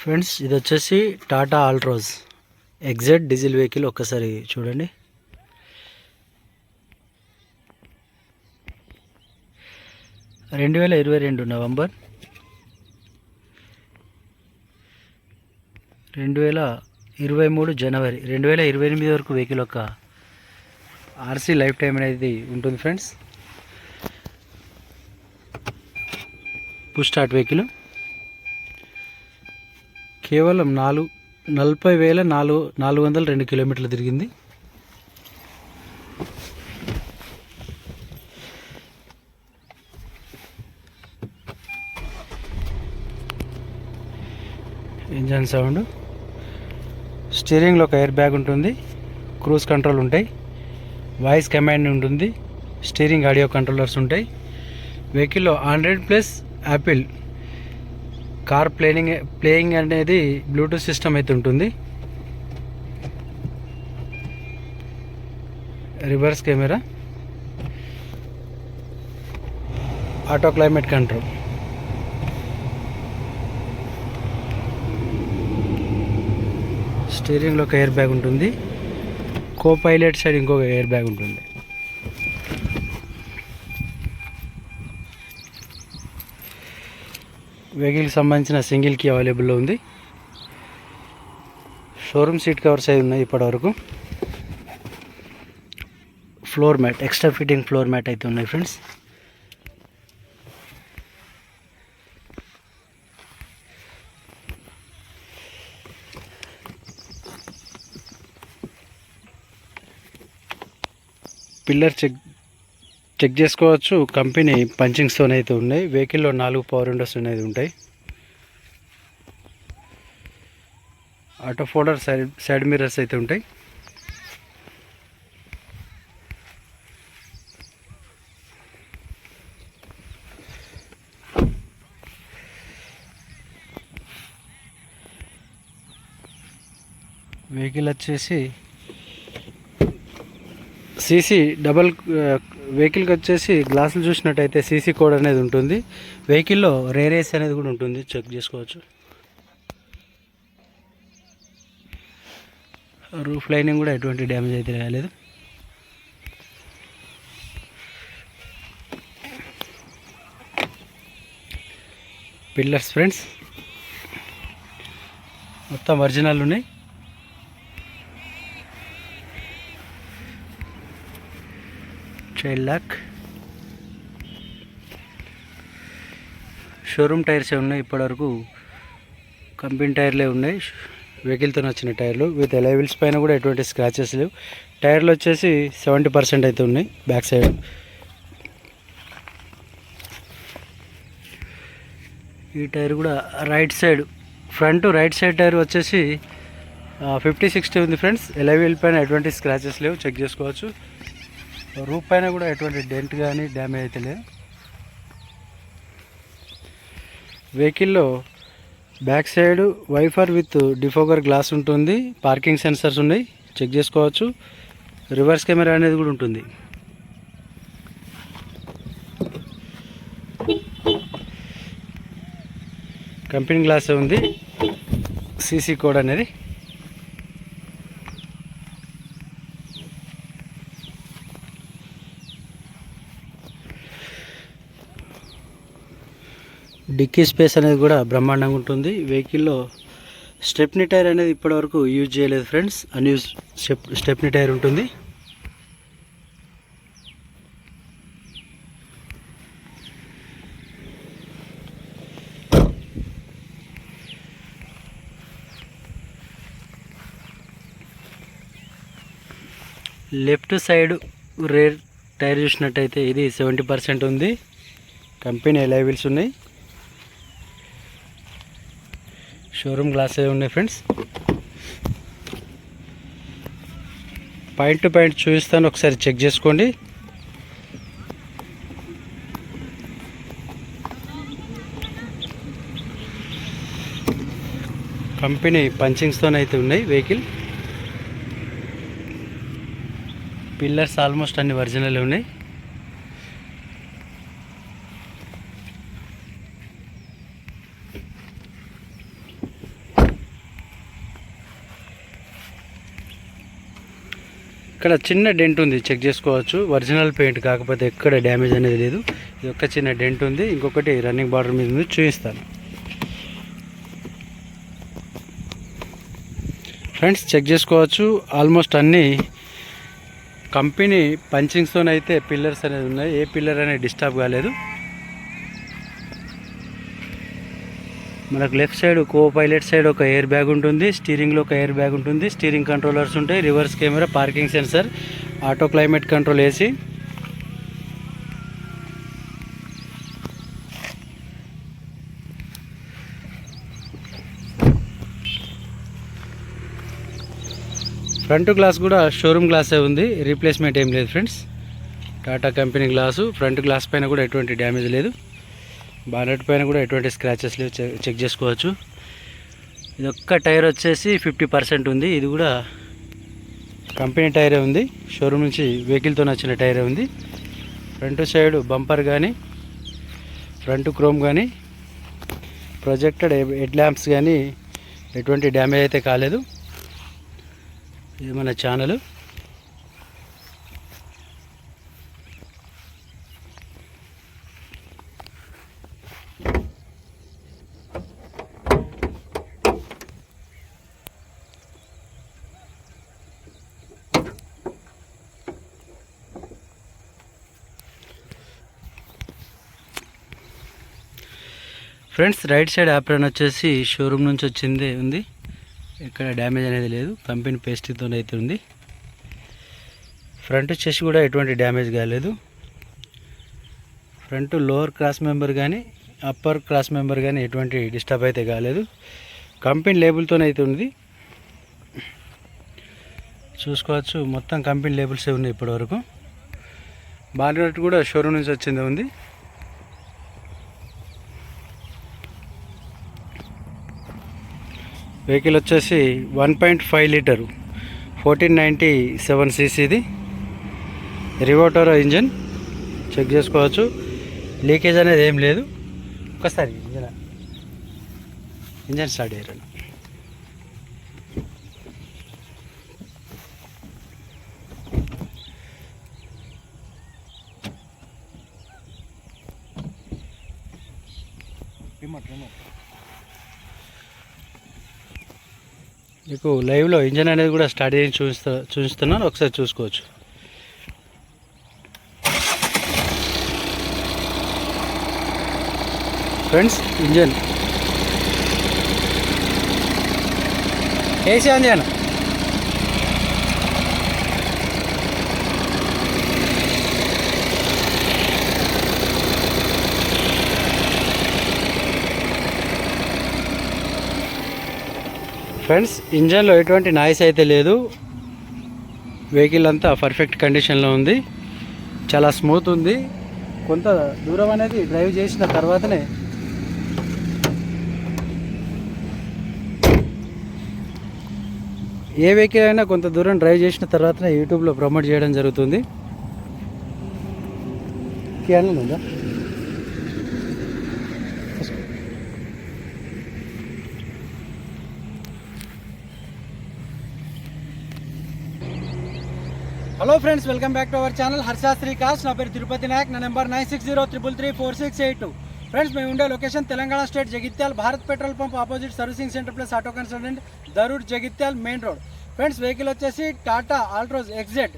Friends ఇది వచ్చేసి Tata Altroz exact diesel vehicle ఒక్కసారి చూడండి. రెండు వేల ఇరవై రెండు నవంబర్. రెండు వేల ఇరవై మూడు జనవరి. రెండు వేల ఇరవై ఎనిమిది వరకు వెహికల్ ఒక ఆర్సీ లైఫ్ టైం అనేది ఉంటుంది ఫ్రెండ్స్. Push start vehicle. కేవలం నాలుగు నలభై వేల నాలుగు నాలుగు వందల రెండు కిలోమీటర్లు తిరిగింది. Engine sound. స్టీరింగ్లో ఒక ఎయిర్ బ్యాగ్ ఉంటుంది. క్రూజ్ కంట్రోల్ ఉంటాయి. వాయిస్ కమాండ్ ఉంటుంది. స్టీరింగ్ ఆడియో కంట్రోలర్స్ ఉంటాయి. వెహికల్లో hundred plus Apple car playing playing అనేది బ్లూటూత్ సిస్టమ్ అయితే ఉంటుంది. Reverse camera. Auto climate control. స్టీరింగ్లో ఒక ఎయిర్ బ్యాగ్ ఉంటుంది. కో పైలట్ సైడ్ ఇంకొక ఎయిర్ బ్యాగ్ ఉంటుంది. వెహికల్కి సంబంధించిన సింగిల్ కీ అవైలబుల్లో ఉంది. షోరూమ్ సీట్ కవర్స్ అయి ఉన్నాయి ఇప్పటివరకు. Floor mat extra fitting floor mat అయితే ఉన్నాయి ఫ్రెండ్స్. పిల్లర్ చెక్ చెక్ చేసుకోవచ్చు. కంపెనీ పంచింగ్స్తో అయితే ఉన్నాయి. వెహికల్లో నాలుగు పవర్ విండోస్ అనేది ఉంటాయి. Auto folder side side mirrors అయితే ఉంటాయి. వెహికల్ వచ్చేసి సీసీ డబల్ వెహికల్కి వచ్చేసి గ్లాసులు చూసినట్టయితే సీసీ కోడ్ అనేది ఉంటుంది. వెహికల్లో రేరేస్ అనేది కూడా ఉంటుంది. చెక్ చేసుకోవచ్చు. రూఫ్ లైనింగ్ కూడా ఎటువంటి డ్యామేజ్ అయితే రాలేదు. పిల్లర్స్ ఫ్రెండ్స్ మొత్తం ఒరిజినల్ ఉన్నాయి. Child lock. షోరూమ్ టైర్స్ ఉన్నాయి ఇప్పటివరకు. కంపెనీ టైర్లే ఉన్నాయి. వెహికల్తో వచ్చిన టైర్లు. విత్ ఎలైవిల్స్ పైన కూడా ఎటువంటి స్క్రాచెస్ లేవు. టైర్లు వచ్చేసి సెవెంటీ పర్సెంట్ అయితే ఉన్నాయి బ్యాక్ సైడ్. ఈ టైర్ కూడా right side front right side tyre వచ్చేసి ఫిఫ్టీ సిక్స్టీ ఉంది ఫ్రెండ్స్. ఎలైవిల్ పైన ఎటువంటి స్క్రాచెస్ లేవు. చెక్ చేసుకోవచ్చు. రూప్ పైన కూడా ఎటువంటి డెంట్ కానీ డ్యామేజ్ అయితే లేదు. వెహికల్లో back side wiper with defogger glass ఉంటుంది. పార్కింగ్ సెన్సర్స్ ఉన్నాయి. చెక్ చేసుకోవచ్చు. రివర్స్ కెమెరా అనేది కూడా ఉంటుంది. కంపెనీ గ్లాస్ ఉంది. సీసీ కోడ్ అనేది. డిక్కీ స్పేస్ అనేది కూడా బ్రహ్మాండంగా ఉంటుంది. వెహికల్లో స్టెప్నీ టైర్ అనేది ఇప్పటివరకు యూజ్ చేయలేదు friends. Unused step stepney tyre ఉంటుంది. లెఫ్ట్ సైడ్ రేర్ టైర్ చూసినట్టయితే ఇది సెవెంటీ పర్సెంట్ ఉంది. కంపెనీ ఎలైవిల్స్ ఉన్నాయి. షోరూమ్ గ్లాస్ ఉన్నాయి ఫ్రెండ్స్ పాయింట్ టు పాయింట్ చూపిస్తాను ఒకసారి చెక్ చేసుకోండి. కంపెనీ పంచింగ్స్తో అయితే ఉన్నాయి వెహికల్ పిల్లర్స్ ఆల్మోస్ట్ అన్ని ఒరిజినల్ ఉన్నాయి. ఇక్కడ చిన్న డెంట్ ఉంది చెక్ చేసుకోవచ్చు. ఒరిజినల్ పెయింట్ కాకపోతే ఎక్కడ డ్యామేజ్ అనేది లేదు. ఇది ఒక్క చిన్న డెంట్ ఉంది. ఇంకొకటి రన్నింగ్ బార్డర్ మీద ఉంది చూపిస్తాను. ఫ్రెండ్స్ చెక్ చేసుకోవచ్చు. ఆల్మోస్ట్ అన్నీ కంపెనీ పంచింగ్స్తో అయితే పిల్లర్స్ అనేది ఉన్నాయి. ఏ పిల్లర్ అనేది డిస్టర్బ్ కాలేదు. మనకు left side co pilot side ఒక ఎయిర్ బ్యాగ్ ఉంటుంది స్టీరింగ్లో ఒక ఎయిర్ బ్యాగ్ ఉంటుంది స్టీరింగ్ కంట్రోలర్స్ ఉంటాయి reverse camera parking sensor auto climate control AC. Front glass కూడా షోరూమ్ గ్లాసే ఉంది రీప్లేస్మెంట్ ఏం లేదు friends. Tata company glass front glass పైన కూడా ఎటువంటి డ్యామేజ్ లేదు. బానెట్ పైన కూడా ఎటువంటి స్క్రాచెస్ లేవు. చెక్ చేసుకోవచ్చు. ఇది ఒక్క టైర్ వచ్చేసి ఫిఫ్టీ పర్సెంట్ ఉంది. ఇది కూడా కంపెనీ టైరే ఉంది. షోరూమ్ నుంచి వెహికల్తో వచ్చిన టైరే ఉంది. ఫ్రంట్ సైడ్ బంపర్ కానీ ఫ్రంట్ క్రోమ్ కానీ ప్రొజెక్టెడ్ హెడ్ ల్యాంప్స్ కానీ ఎటువంటి డ్యామేజ్ అయితే కాలేదు. ఇది మన channel friends right side apron వచ్చేసి షోరూమ్ నుంచి వచ్చిందే ఉంది. ఇక్కడ డ్యామేజ్ అనేది లేదు. కంపెనీ పేస్ట్తో అయితే ఉంది. ఫ్రంట్ వచ్చేసి కూడా ఎటువంటి డ్యామేజ్ కాలేదు. ఫ్రంట్ లోవర్ క్రాస్ మెంబర్ కానీ అప్పర్ క్రాస్ మెంబర్ కానీ ఎటువంటి డిస్టర్బ్ అయితే కాలేదు. కంపెనీ లేబుల్తో అయితే ఉంది. చూసుకోవచ్చు. మొత్తం కంపెనీ లేబుల్సే ఉన్నాయి ఇప్పటివరకు. బాలినట్టు కూడా షోరూమ్ నుంచి వచ్చింది ఉంది. వెహికల్ వచ్చేసి one point five litre fourteen ninety seven సీసీది. రివోటోరో ఇంజన్ చెక్ చేసుకోవచ్చు. లీకేజ్ అనేది ఏం లేదు. ఒకసారి ఇంజన్ ఇంజన్ స్టార్ట్ చేయరండి మీకు లైవ్లో ఇంజన్ అనేది కూడా స్టార్ట్ చేసి చూపిస్తా చూపిస్తున్నాను. ఒకసారి చూసుకోవచ్చు. Friends engine. AC on friends ఇంజన్లో ఎటువంటి నాయిస్ అయితే లేదు. వెహికల్ అంతా పర్ఫెక్ట్ కండిషన్లో ఉంది. చాలా స్మూత్ ఉంది. కొంత దూరం అనేది డ్రైవ్ చేసిన తర్వాతనే ఏ వెహికల్ అయినా కొంత దూరం డ్రైవ్ చేసిన తర్వాతనే యూట్యూబ్లో ప్రమోట్ చేయడం జరుగుతుంది. క్యాన్ ఉందా? Hello friends welcome back to our channel Harshasri cars నా పేరు తిరుపతి నాయక్. నా number nine six zero triple three four six eight two friends మేము ఉండే location Telangana state Jagtial Bharat petrol pump opposite servicing centre plus auto consultant Darur Jagtial main road. Friends vehicle వచ్చేసి Tata Altroz XZ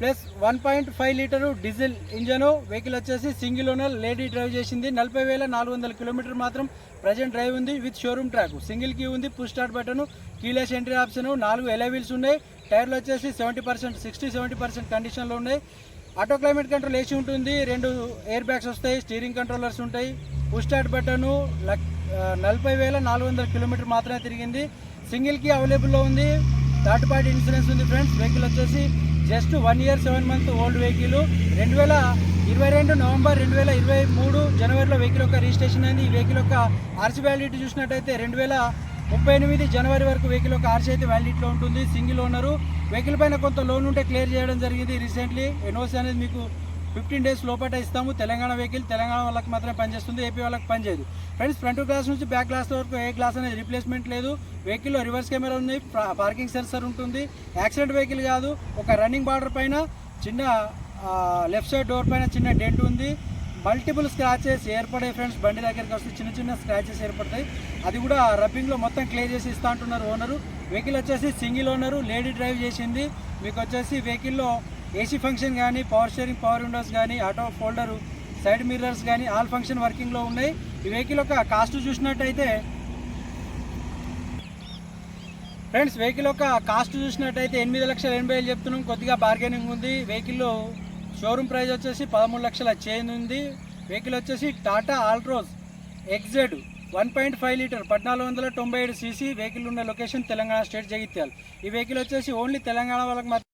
plus one point five litre diesel engine. Vehicle వచ్చేసి single owner lady drive చేసింది. నలభై వేల నాలుగు వందల kilometre మాత్రం present drive ఉంది with showroom track single key ఉంది push start button keyless entry option నాలుగు ఎలై వీల్స్ ఉన్నాయి. టైర్లు వచ్చేసి seventy percent sixty seventy percent కండిషన్లో ఉన్నాయి. ఆటో క్లైమేట్ కంట్రోల్ ఏసీ ఉంటుంది రెండు ఎయిర్ బ్యాగ్స్ వస్తాయి స్టీరింగ్ కంట్రోలర్స్ ఉంటాయి. పుస్టార్ట్ బటను లక్ నలభై వేల నాలుగు వందల కిలోమీటర్ మాత్రమే తిరిగింది. సింగిల్కి అవైలబుల్లో ఉంది. థర్డ్ పార్టీ ఇన్సూరెన్స్ ఉంది ఫ్రెండ్స్ వెహికల్ వచ్చేసి just one year seven month old vehicle రెండు వేల ఇరవై రెండు నవంబర్ రెండు వేల ఇరవై మూడు జనవరిలో వెహికల్ యొక్క రిజిస్ట్రేషన్ అయింది. ఈ వెహికల్ యొక్క ఆర్సీ వ్యాలిడిటీ చూసినట్టయితే రెండు వేల ముప్పై ఎనిమిది జనవరి వరకు వెహికల్ యొక్క ఆర్సీ అయితే వ్యాలిడిట్లో ఉంటుంది. Single owner. వెహికల్ పైన కొంత లోన్ ఉంటే క్లియర్ చేయడం జరిగింది రీసెంట్లీ. ఎన్ఓసి అనేది మీకు ఫిఫ్టీన్ డేస్ లోపట ఇస్తాము. తెలంగాణ వెహికల్ తెలంగాణ వాళ్ళకి మాత్రమే పనిచేస్తుంది. ఏపీ వాళ్ళకి పనిచేయదు. ఫ్రెండ్స్ ఫ్రంట్ గ్లాస్ నుంచి బ్యాక్ గ్లాస్ వరకు ఏ గ్లాస్ అనేది రిప్లేస్మెంట్ లేదు. వెహికల్లో రివర్స్ కెమెరా ఉంది. పార్కింగ్ సెన్సర్ ఉంటుంది. యాక్సిడెంట్ వెహికల్ కాదు. ఒక రన్నింగ్ బార్డర్ పైన చిన్న లెఫ్ట్ సైడ్ డోర్ పైన చిన్న డెంట్ ఉంది. మల్టిపుల్ స్క్రాచెస్ ఏర్పడే ఫ్రెండ్స్ బండి దగ్గరికి వస్తే చిన్న చిన్న స్క్రాచెస్ ఏర్పడతాయి. అది కూడా రబ్బింగ్లో మొత్తం క్లియర్ చేసి ఇస్తా అంటున్నారు ఓనరు. వెహికల్ వచ్చేసి సింగిల్ ఓనరు లేడీ డ్రైవ్ చేసింది. మీకు వచ్చేసి వెహికల్లో ఏసీ ఫంక్షన్ కానీ పవర్ షేరింగ్ పవర్ విండోస్ కానీ ఆటో ఫోల్డరు సైడ్ మిర్రర్స్ కానీ ఆల్ ఫంక్షన్ వర్కింగ్లో ఉన్నాయి. ఈ వెహికల్ యొక్క కాస్ట్ చూసినట్టయితే ఫ్రెండ్స్ వెహికల్ యొక్క కాస్ట్ చూసినట్టయితే ఎనిమిది లక్షల ఎనభై వేలు చెప్తున్నాం. కొద్దిగా బార్గెనింగ్ ఉంది. వెహికల్లో షోరూమ్ ప్రైస్ వచ్చేసి పదమూడు లక్షల చేంజ్ ఉంది. వెహికల్ వచ్చేసి Tata Altroz XZ one point five litre పద్నాలుగు వందల తొంభై ఏడు సీసీ వెహికల్ ఉన్న లొకేషన్ తెలంగాణ స్టేట్ జగిత్యాల్. ఈ వెహికల్ వచ్చేసి ఓన్లీ తెలంగాణ వాళ్ళకి మాత్రం